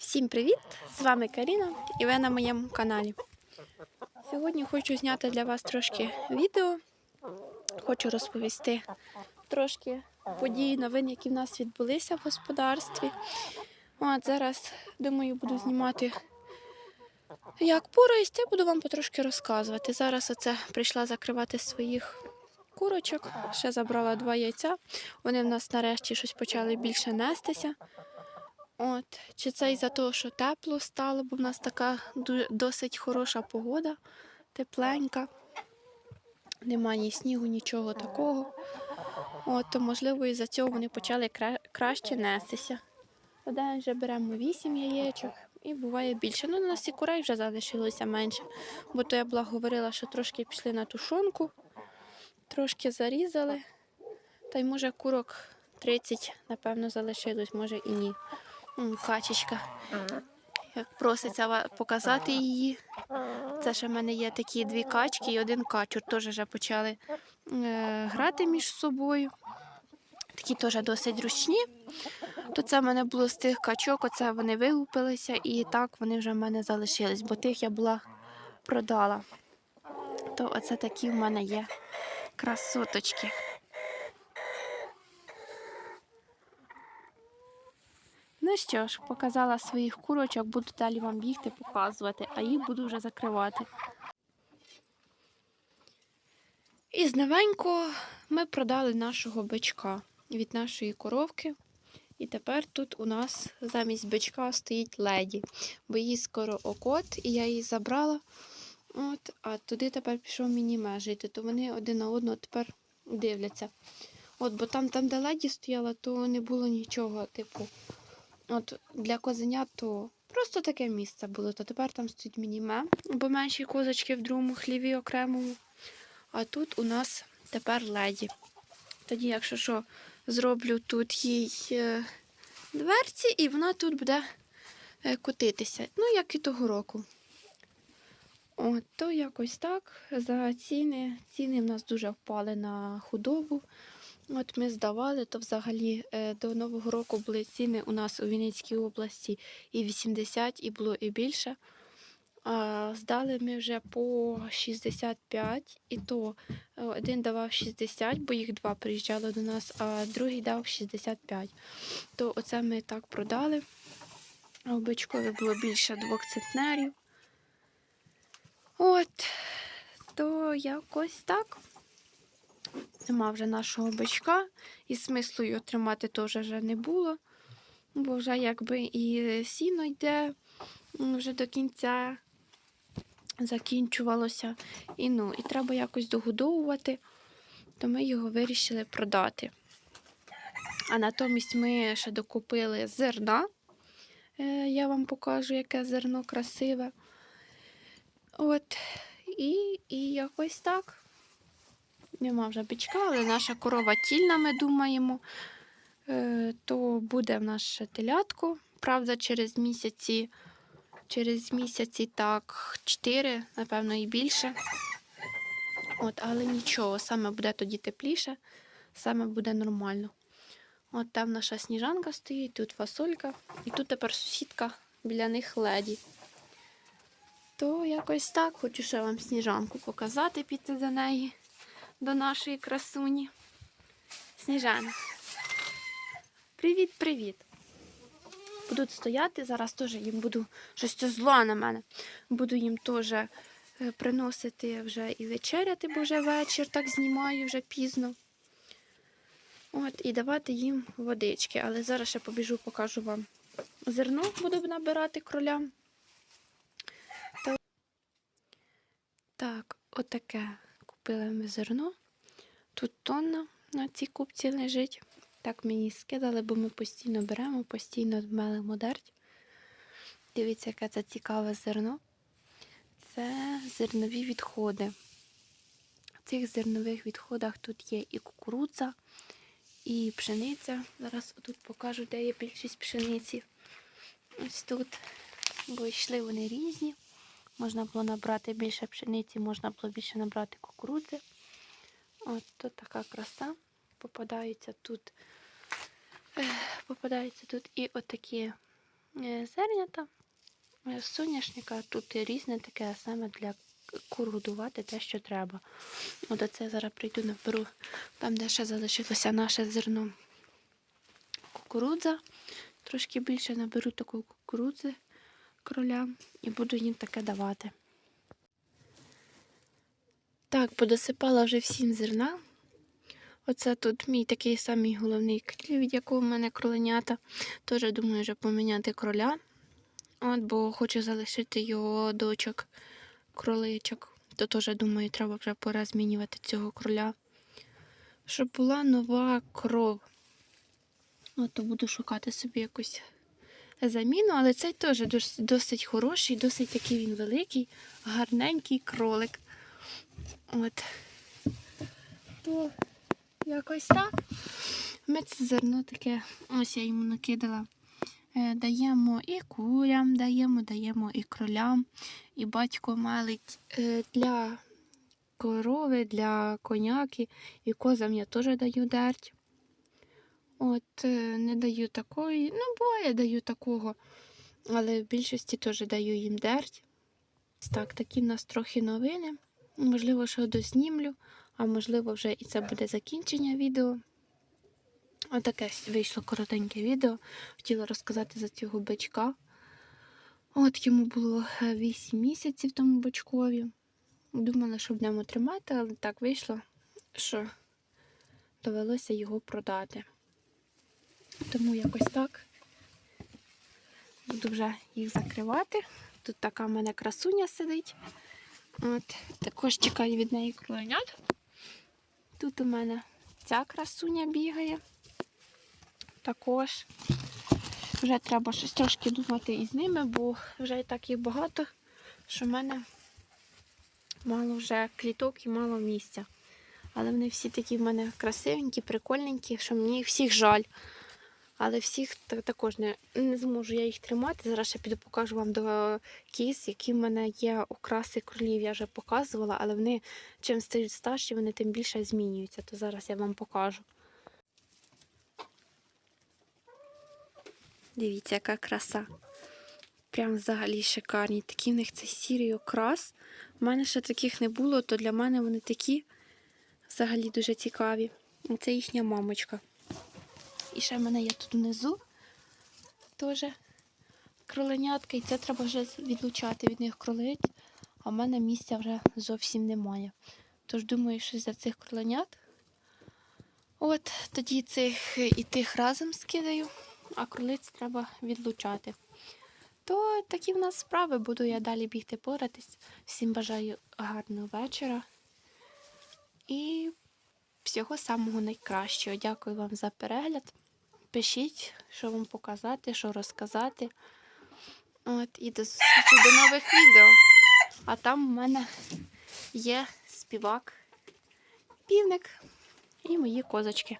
Всім привіт! З вами Каріна і ви на моєму каналі. Сьогодні хочу зняти для вас трошки відео. Хочу розповісти трошки подій, новин, які в нас відбулися в господарстві. От зараз, думаю, буду знімати, як пороїсть, я буду вам потрошки розказувати. Зараз оце прийшла закривати своїх курочок, ще забрала два яйця. Вони в нас нарешті щось почали більше нестися. От, чи це із-за того, що тепло стало, бо в нас така досить хороша погода, тепленька. Нема ні снігу, нічого такого. От, то, можливо, із-за цього вони почали кра- краще нестися. День вже беремо 8 яєчок і буває більше. Ну, у нас і курей вже залишилося менше. Бо то я була говорила, що трошки пішли на тушонку, трошки зарізали. Та й може курок 30, напевно, залишилось, може і ні. Качечка. Як проситься показати її. Це ще в мене є такі дві качки і один качур. Теж вже почали е, грати між собою. Такі теж досить ручні. То це в мене було з тих качок, оце вони вилупилися, і так вони вже в мене залишились, бо тих я була продала. То оце такі в мене є красоточки. Ну що ж, показала своїх курочок, буду далі вам бігти, показувати, а їх буду вже закривати. І з ми продали нашого бичка від нашої коровки. І тепер тут у нас замість бичка стоїть леді, бо їй скоро окот, і я її забрала. От, а туди тепер пішов міні жити, то вони один на одного тепер дивляться. От, бо там, там, де леді стояла, то не було нічого, типу. От для козенят то просто таке місце було. То тепер там стоїть мініме, бо менші козочки в другому хліві окремому. А тут у нас тепер леді. Тоді, якщо що, зроблю тут їй е, дверці, і вона тут буде е, котитися. Ну, як і того року. От, то якось так. За ціни. Ціни в нас дуже впали на худобу. От ми здавали, то взагалі е, до Нового року були ціни у нас у Вінницькій області і 80, і було і більше. А здали ми вже по 65, і то е, один давав 60, бо їх два приїжджали до нас, а другий дав 65. То оце ми так продали. У бичкові було більше двох центнерів. От, то якось так. Нема вже нашого бичка, і смислу його тримати теж вже не було, бо вже якби і сіно йде вже до кінця закінчувалося. І, ну, і треба якось догодовувати, то ми його вирішили продати. А натомість ми ще докупили зерна. Е, Я вам покажу, яке зерно красиве. От, і, і якось так. Нема вже бичка, але наша корова тільна, ми думаємо, е, то буде в нас ще телятко. Правда, через місяці, через місяці так, 4, напевно, і більше. От, але нічого, саме буде тоді тепліше, саме буде нормально. От там наша сніжанка стоїть, тут фасолька, і тут тепер сусідка біля них леді. То якось так, хочу ще вам сніжанку показати, піти до неї до нашої красуні. Сніжана. Привіт-привіт. Будуть стояти, зараз теж їм буду щось зло на мене. Буду їм теж е, приносити вже і вечеряти, бо вже вечір так знімаю вже пізно. От, і давати їм водички. Але зараз ще побіжу, покажу вам зерно, буду набирати кролям. Так, отаке купили ми зерно. Тут тонна на цій купці лежить. Так мені скидали, бо ми постійно беремо, постійно мелимо дерть. Дивіться, яке це цікаве зерно. Це зернові відходи. В цих зернових відходах тут є і кукурудза, і пшениця. Зараз тут покажу, де є більшість пшениці. Ось тут, бо йшли вони різні. Можна було набрати більше пшениці, можна було більше набрати кукурудзи. От тут така краса. Попадаються тут, попадаються тут і отакі е, зернята, е, соняшника. Тут різне таке саме для кур годувати те, що треба. От оце я зараз прийду наберу там, де ще залишилося наше зерно. Кукурудза. Трошки більше наберу такої кукурудзи кролям і буду їм таке давати. Так, подосипала вже всім зерна. Оце тут мій такий самий головний кріль, від якого в мене кроленята. Теж думаю, вже поміняти кроля. От, бо хочу залишити його дочок, кроличок. То теж думаю, треба вже пора змінювати цього кроля. Щоб була нова кров. От, то буду шукати собі якусь заміну, але цей теж досить хороший, досить такий він великий, гарненький кролик. От. То якось так. Ми це зерно таке, ось я йому накидала. Е, Даємо і курям, даємо, даємо і кролям. І батько мелить е, для корови, для коняки, і козам я теж даю дерть. От, е, не даю такої, ну, буває, даю такого, але в більшості теж даю їм дерть. Так, такі в нас трохи новини. Можливо, що дознімлю, а можливо, вже і це буде закінчення відео. Отаке вийшло коротеньке відео. Хотіла розказати за цього бичка. От йому було 8 місяців тому бичкові. Думала, що будемо тримати, але так вийшло, що довелося його продати. Тому якось так. Буду вже їх закривати. Тут така в мене красуня сидить. От, також чекаю від неї кроленят. Тут у мене ця красуня бігає. Також вже треба щось трошки думати із ними, бо вже і так їх багато, що в мене мало вже кліток і мало місця. Але вони всі такі в мене красивенькі, прикольненькі, що мені всіх жаль. Але всіх також не, не зможу я їх тримати. Зараз ще піду покажу вам до кіз, які в мене є окраси кролів. Я вже показувала, але вони чим стають старші, вони тим більше змінюються. То зараз я вам покажу. Дивіться, яка краса. Прям взагалі шикарні. Такий в них це сірий окрас. У мене ще таких не було, то для мене вони такі взагалі дуже цікаві. Це їхня мамочка. І ще в мене є тут внизу теж кроленятка, і це треба вже відлучати від них кролиць, а в мене місця вже зовсім немає. Тож думаю, що за цих кроленят. От тоді цих і тих разом скидаю, а кролиць треба відлучати. То такі в нас справи, буду я далі бігти поратись. Всім бажаю гарного вечора. І всього самого найкращого. Дякую вам за перегляд. Пишіть, що вам показати, що розказати. От, і до зустрічі до нових відео. А там в мене є співак, півник і мої козочки.